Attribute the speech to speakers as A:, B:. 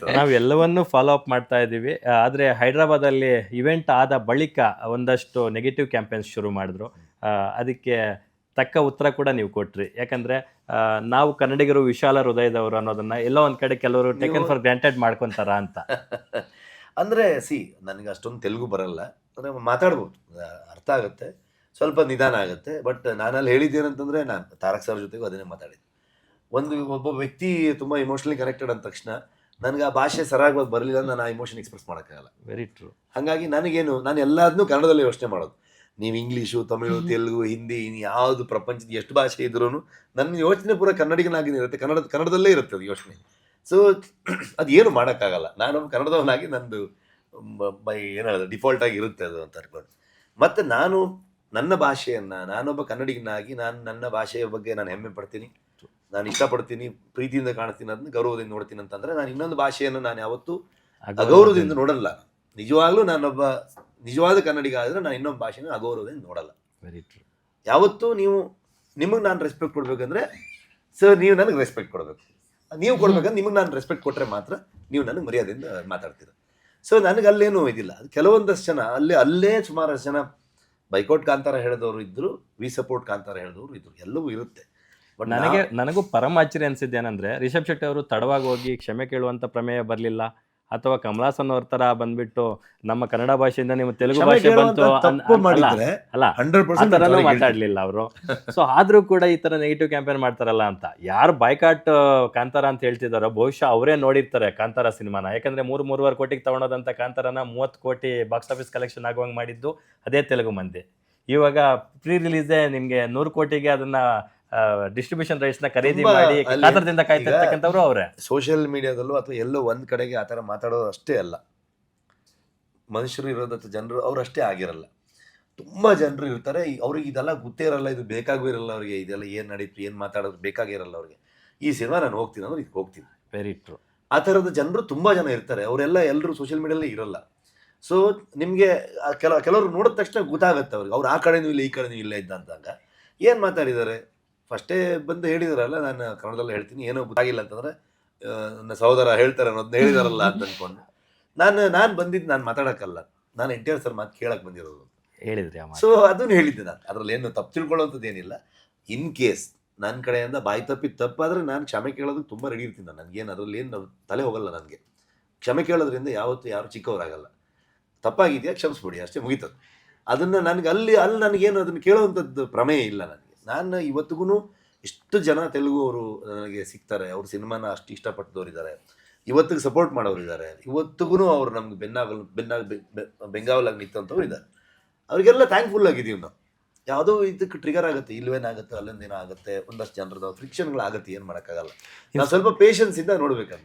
A: ನಾವು ಎಲ್ಲವನ್ನೂ follow up ಮಾಡ್ತಾ ಇದ್ದೀವಿ. ಆದ್ರೆ ಹೈದರಾಬಾದ್ ಅಲ್ಲಿ ಇವೆಂಟ್ ಆದ ಬಳಿಕ ಒಂದಷ್ಟು ನೆಗೆಟಿವ್ ಕ್ಯಾಂಪೇನ್ಸ್ ಶುರು ಮಾಡಿದ್ರು. ಅದಕ್ಕೆ ತಕ್ಕ ಉತ್ತರ ಕೂಡ ನೀವು ಕೊಟ್ರಿ. ಯಾಕಂದ್ರೆ ನಾವು ಕನ್ನಡಿಗರು ವಿಶಾಲ ಹೃದಯದವರು ಅನ್ನೋದನ್ನ ಎಲ್ಲೋ ಒಂದ್ ಕಡೆ ಕೆಲವರು ಟೇಕನ್ ಫಾರ್ ಗ್ರಾಂಟೆಡ್ ಮಾಡ್ಕೊಂತಾರ ಅಂತ.
B: ಅಂದ್ರೆ ಸಿ ನನಗೆ ಅಷ್ಟೊಂದು ತೆಲುಗು ಬರಲ್ಲ. ಅಂದರೆ ಮಾತಾಡ್ಬೋದು. ಅರ್ಥ ಆಗುತ್ತೆ. ಸ್ವಲ್ಪ ನಿಧಾನ ಆಗುತ್ತೆ. ಬಟ್ ನಾನಲ್ಲಿ ಹೇಳಿದ್ದೇನಂತಂದ್ರೆ ನಾನು ತಾರಕ್ ಸರ್ ಜೊತೆಗೂ ಅದನ್ನೇ ಮಾತಾಡಿದ್ದೆ. ಒಂದು ಒಬ್ಬ ವ್ಯಕ್ತಿ ತುಂಬ ಇಮೋಷನಲಿ ಕನೆಕ್ಟೆಡ್ ಅಂದ ತಕ್ಷಣ ನನಗೆ ಆ ಭಾಷೆ ಸರಾಗವಾಗಿ ಬರಲಿಲ್ಲ ನಾನು ಆ ಇಮೋಷನ್ ಎಕ್ಸ್ಪ್ರೆಸ್ ಮಾಡೋಕ್ಕಾಗಲ್ಲ.
A: ವೆರಿ ಟ್ರೂ
B: ಹಾಗಾಗಿ ನನಗೇನು ನಾನು ಎಲ್ಲದನ್ನು ಕನ್ನಡದಲ್ಲೇ ಯೋಚನೆ ಮಾಡೋದು. ನೀವು ಇಂಗ್ಲೀಷು ತಮಿಳು ತೆಲುಗು ಹಿಂದಿ ಇನ್ನು ಯಾವುದು ಪ್ರಪಂಚದ ಎಷ್ಟು ಭಾಷೆ ಇದ್ರೂ ನನ್ನ ಯೋಚನೆ ಪೂರ ಕನ್ನಡಿಗನಾಗಿ ಇರುತ್ತೆ. ಕನ್ನಡ ಕನ್ನಡದಲ್ಲೇ ಇರುತ್ತೆ ಅದು ಯೋಚನೆ. ಸೊ ಅದು ಏನು ಮಾಡೋಕ್ಕಾಗಲ್ಲ. ನಾನು ಕನ್ನಡದವನಾಗಿ ನಂದು ಬೈ ಏನು ಹೇಳೋದು ಡಿಫಾಲ್ಟ್ ಆಗಿ ಇರುತ್ತೆ ಅದು ಅಂತ ಅನ್ಕೊಂಡು. ಮತ್ತು ನಾನು ನನ್ನ ಭಾಷೆಯನ್ನು ನಾನೊಬ್ಬ ಕನ್ನಡಿಗನಾಗಿ ನಾನು ನನ್ನ ಭಾಷೆಯ ಬಗ್ಗೆ ನಾನು ಹೆಮ್ಮೆ ಪಡ್ತೀನಿ. ನಾನು ಇಷ್ಟಪಡ್ತೀನಿ ಪ್ರೀತಿಯಿಂದ ಕಾಣ್ತೀನಿ ಅದನ್ನ ಗೌರವದಿಂದ ನೋಡ್ತೀನಿ ಅಂತಂದ್ರೆ ನಾನು ಇನ್ನೊಂದು ಭಾಷೆಯನ್ನು ನಾನು ಯಾವತ್ತೂ ಅಗೌರವದಿಂದ ನೋಡಲ್ಲ. ನಿಜವಾಗ್ಲೂ ನಾನೊಬ್ಬ ನಿಜವಾದ ಕನ್ನಡಿಗ ಆದರೆ ನಾನು ಇನ್ನೊಂದು ಭಾಷೆನ ಅಗೌರವದಿಂದ ನೋಡಲ್ಲ.
A: ವೆರಿ ಟ್ರೂ
B: ಯಾವತ್ತೂ ನೀವು ನಿಮಗೆ ನಾನು ರೆಸ್ಪೆಕ್ಟ್ ಕೊಡ್ಬೇಕಂದ್ರೆ ಸರ್ ನೀವು ನನಗೆ ರೆಸ್ಪೆಕ್ಟ್ ಕೊಡಬೇಕು. ನೀವು ಕೊಡ್ಬೇಕಂದ್ರೆ ನಿಮಗೆ ನಾನು ರೆಸ್ಪೆಕ್ಟ್ ಕೊಟ್ಟರೆ ಮಾತ್ರ ನೀವು ನನಗೆ ಮರ್ಯಾದೆಯಿಂದ ಮಾತಾಡ್ತೀರ. ಸೊ ನನಗೆ ಅಲ್ಲೇನೂ ಇದಿಲ್ಲ. ಕೆಲವೊಂದಷ್ಟು ಜನ ಅಲ್ಲೇ ಅಲ್ಲೇ ಸುಮಾರಷ್ಟು ಜನ ಬೈಕೌಟ್ ಕಾಂತಾರ ಹೇಳಿದವರು ಇದ್ದರು ವಿ ಸಪೋರ್ಟ್ ಕಾಂತಾರ ಹೇಳಿದವರು ಇದ್ದರು ಎಲ್ಲವೂ ಇರುತ್ತೆ. ಬಟ್
A: ನನಗೆ ನನಗೂ ಪರಮ ಆಶ್ಚರ್ಯ ಅನ್ಸಿದ್ದೇನೆಂದ್ರೆ ರಿಷಬ್ ಶೆಟ್ಟಿ ಅವರು ತಡವಾಗಿ ಹೋಗಿ ಕ್ಷಮೆ ಕೇಳುವಂತ ಪ್ರಮೇಯ ಬರಲಿಲ್ಲ. ಅಥವಾ ಕಮಲಾಸನ್ ಅವ್ರ ತರ ಬಂದ್ಬಿಟ್ಟು ನಮ್ಮ ಕನ್ನಡ ಭಾಷೆಯಿಂದ ನಿಮ್ಮ ತೆಲುಗು ಭಾಷೆ ಬಂತು ಅಲ್ಲ
B: ಹಂಡ್ರೆಡ್
A: ಮಾತಾಡ್ಲಿಲ್ಲ ಅವರು. ಸೊ ಆದ್ರೂ ಕೂಡ ಈ ತರ ನೆಗೆಟಿವ್ ಕ್ಯಾಂಪೇನ್ ಮಾಡ್ತಾರಲ್ಲ ಅಂತ. ಯಾರು ಬೈಕಾಟ್ ಕಾಂತಾರ ಅಂತ ಹೇಳ್ತಿದಾರೋ ಬಹುಶಃ ಅವರೇ ನೋಡಿರ್ತಾರೆ ಕಾಂತಾರ ಸಿನಿಮಾನ. ಯಾಕಂದ್ರೆ ಮೂರು ಮೂರುವರೆ ಕೋಟಿಗೆ ತಗೊಂಡೋದಂತ ಕಾಂತಾರನ ಮೂವತ್ತು ಕೋಟಿ ಬಾಕ್ಸ್ ಆಫೀಸ್ ಕಲೆಕ್ಷನ್ ಆಗುವಂಗೆ ಮಾಡಿದ್ದು ಅದೇ ತೆಲುಗು ಮಂದಿ. ಇವಾಗ ಪ್ರೀ ರಿಲೀಸೇ ನಿಮ್ಗೆ ನೂರು ಕೋಟಿಗೆ ಅದನ್ನ ಡಿಸ್ಟ್ರಿಬ್ಯೂಷನ್ ರೈಟ್ಸ್ನ ಖರೀದಿ
B: ತುಂಬಾ
A: ಮಾಡಿ
B: ಅಲ್ಲಿ
A: ಕಾತರದಿಂದ ಕಾಯ್ತಾ
B: ಈಗ-
A: ಇರ್ತಕ್ಕಂಥವ್ರು ಅವರೇ.
B: ಸೋಷಿಯಲ್ ಮೀಡಿಯಾದಲ್ಲೂ ಅಥವಾ ಎಲ್ಲೋ ಒಂದ್ ಕಡೆಗೆ ಆ ಥರ ಮಾತಾಡೋದು ಅಷ್ಟೇ ಅಲ್ಲ. ಮನುಷ್ಯರು ಇರೋದತ್ತು ಜನರು ಅವ್ರು ಅಷ್ಟೇ ಆಗಿರಲ್ಲ. ತುಂಬಾ ಜನರು ಇರ್ತಾರೆ. ಈ- ಅವ್ರಿಗೆ ಇದೆಲ್ಲ ಗೊತ್ತೇ ಇರಲ್ಲ. ಇದು ಬೇಕಾಗೂ ಇರಲ್ಲ ಅವ್ರಿಗೆ. ಇದೆಲ್ಲ ಏನು ನಡೀತು ಏನು ಮಾತಾಡೋದು ಬೇಕಾಗಿರಲ್ಲ ಅವ್ರಿಗೆ. ಈ ಸಿನಿಮಾ ನಾನು ಹೋಗ್ತೀನಿ ಅಂದ್ರೆ ಇದಕ್ಕೆ ಹೋಗ್ತೀನಿ.
A: ವೆರಿ ಟ್ರೂ
B: ಆ ಥರದ ಜನರು ತುಂಬಾ ಜನ ಇರ್ತಾರೆ. ಅವರೆಲ್ಲ ಎಲ್ಲರೂ ಸೋಷಿಯಲ್ ಮೀಡಿಯಲ್ಲಿ ಇರಲ್ಲ. ಸೊ ನಿಮಗೆ ಕೆಲ ಕೆಲವರು ನೋಡಿದ ತಕ್ಷಣ ಗೊತ್ತಾಗುತ್ತೆ ಅವ್ರಿಗೆ. ಅವ್ರು ಆ ಕಡೆನೂ ಇಲ್ಲ ಈ ಕಡೆನೂ ಇಲ್ಲ ಇದ್ದಂತಾಗ. ಏನು ಮಾತಾಡಿದ್ದಾರೆ? ಫಸ್ಟೇ ಬಂದು ಹೇಳಿದಾರಲ್ಲ ನಾನು ಕನ್ನಡದಲ್ಲಿ ಹೇಳ್ತೀನಿ ಏನೋ ಗೊತ್ತಾಗಿಲ್ಲ ಅಂತಂದ್ರೆ ನನ್ನ ಸಹೋದರ ಹೇಳ್ತಾರೆ ಅನ್ನೋದನ್ನ ಹೇಳಿದಾರಲ್ಲ ಅಂತ ಅಂದ್ಕೊಂಡು ನಾನು ನಾನು ಬಂದಿದ್ದು ನಾನು ಮಾತಾಡೋಕ್ಕಲ್ಲ. ನಾನು ಎನ್ ಟಿ ಆರ್ ಸರ್ ಮಾತು ಕೇಳಕ್ಕೆ ಬಂದಿರೋದು
A: ಹೇಳಿದ್ರಿ
B: ಸೊ ಅದನ್ನು ಹೇಳಿದ್ದೆ ನಾನು. ಅದರಲ್ಲಿ ಏನು ತಪ್ಪು ತಿಳ್ಕೊಳ್ಳೋಂಥದ್ದು ಏನಿಲ್ಲ ಇನ್ ಕೇಸ್ ನನ್ನ ಕಡೆಯಿಂದ ಬಾಯಿ ತಪ್ಪಿ ತಪ್ಪಾದರೆ ನಾನು ಕ್ಷಮೆ ಕೇಳೋದಕ್ಕೆ ತುಂಬ ರೆಡಿ ಇರ್ತೀನಿ ನಾನು. ನನಗೇನು ಅದರಲ್ಲಿ ಏನು ತಲೆ ಹೋಗಲ್ಲ ನನಗೆ. ಕ್ಷಮೆ ಕೇಳೋದ್ರಿಂದ ಯಾವತ್ತೂ ಯಾರು ಚಿಕ್ಕವರಾಗಲ್ಲ. ತಪ್ಪಾಗಿದೆಯಾ ಕ್ಷಮಿಸ್ಬಿಡಿ ಅಷ್ಟೇ ಮುಗೀತದೆ. ಅದನ್ನು ನನಗೆ ಅಲ್ಲಿ ಅಲ್ಲಿ ನನಗೇನು ಅದನ್ನು ಕೇಳೋವಂಥದ್ದು ಪ್ರಮೇಯ ಇಲ್ಲ ನನಗೆ. ನಾನು ಇವತ್ತಿಗೂ ಎಷ್ಟು ಜನ ತೆಲುಗು ಅವರು ನನಗೆ ಸಿಗ್ತಾರೆ. ಅವ್ರ ಸಿನಿಮಾನ ಅಷ್ಟು ಇಷ್ಟಪಟ್ಟದವ್ರು ಇದ್ದಾರೆ ಇವತ್ತಿಗೆ ಸಪೋರ್ಟ್ ಮಾಡೋರು ಇದ್ದಾರೆ ಇವತ್ತಿಗೂ ಅವರು ನಮ್ಗೆ ಬೆನ್ನಾಗಲು, ಬೆನ್ನಾಗ ಬೆಂಗಾವಲಾಗಿ ನಿಂತಂಥವ್ರು ಇದ್ದಾರೆ ಅವರಿಗೆಲ್ಲ ಥ್ಯಾಂಕ್ಫುಲ್ ಆಗಿದ್ದೀವಿ ನಾವು. ಯಾವುದೋ ಇದಕ್ಕೆ ಟ್ರಿಗರ್ ಆಗುತ್ತೆ ಇಲ್ಲವೇನಾಗುತ್ತೆ ಅಲ್ಲೊಂದು ದಿನ ಆಗುತ್ತೆ, ಒಂದಷ್ಟು ಜನರದ ಫ್ರಿಕ್ಷನ್ಗಳಾಗುತ್ತೆ ಏನು ಮಾಡೋಕ್ಕಾಗಲ್ಲ. ನಾವು ಸ್ವಲ್ಪ ಪೇಷನ್ಸ್ ಇಂದ ನೋಡ್ಬೇಕಂತ